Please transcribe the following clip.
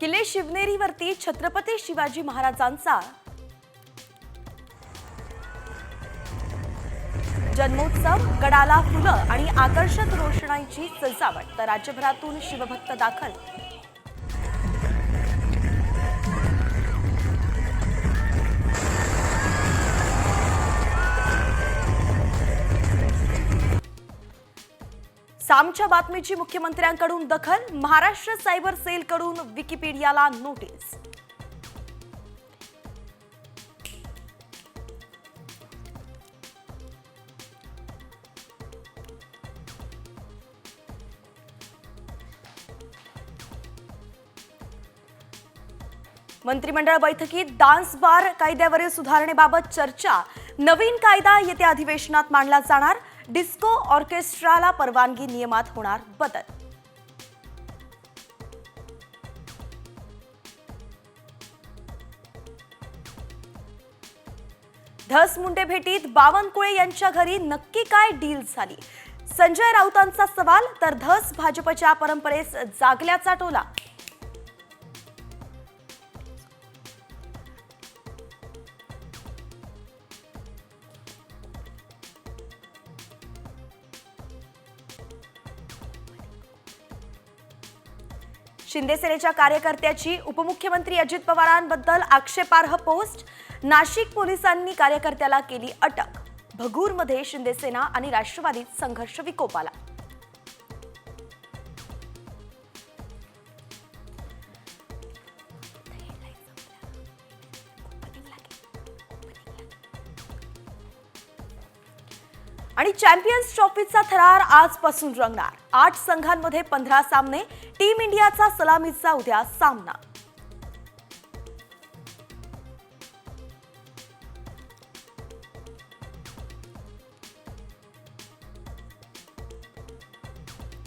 किल्ले शिवनेरीवरती छत्रपती शिवाजी महाराजांचा जन्मोत्सव गडाला फुलं आणि आकर्षक रोषणाईची सजावट तर राज्यभरातून शिवभक्त दाखल सामच्या बातमीची मुख्यमंत्र्यांकडून दखल महाराष्ट्र सायबर सेलकडून विकिपीडियाला नोटीस. मंत्रिमंडळ बैठकीत डान्स बार कायद्यावरील सुधारणेबाबत चर्चा. नवीन कायदा येत्या अधिवेशनात मांडला जाणार. डिस्को ऑर्केस्ट्राला परवानगी नियमात होणार बदल. धस मुंडे भेटीत बावनकुळे यांच्या घरी नक्की काय डील झाली? संजय राऊतांचा सवाल तर धस भाजपच्या परंपरेस जागल्याचा टोला. शिंदेसेनेच्या कार्यकर्त्याची उपमुख्यमंत्री अजित पवारांबद्दल आक्षेपार्ह पोस्ट नाशिक पोलिसांनी कार्यकर्त्याला केली अटक. भगूरमध्ये शिंदेसेना आणि राष्ट्रवादीत संघर्ष विकोपाला. आणि चॅम्पियन्स ट्रॉफीचा थरार आजपासून रंगणार. आठ संघांमध्ये पंधरा सामने टीम इंडियाचा सलामीचा उद्या सामना.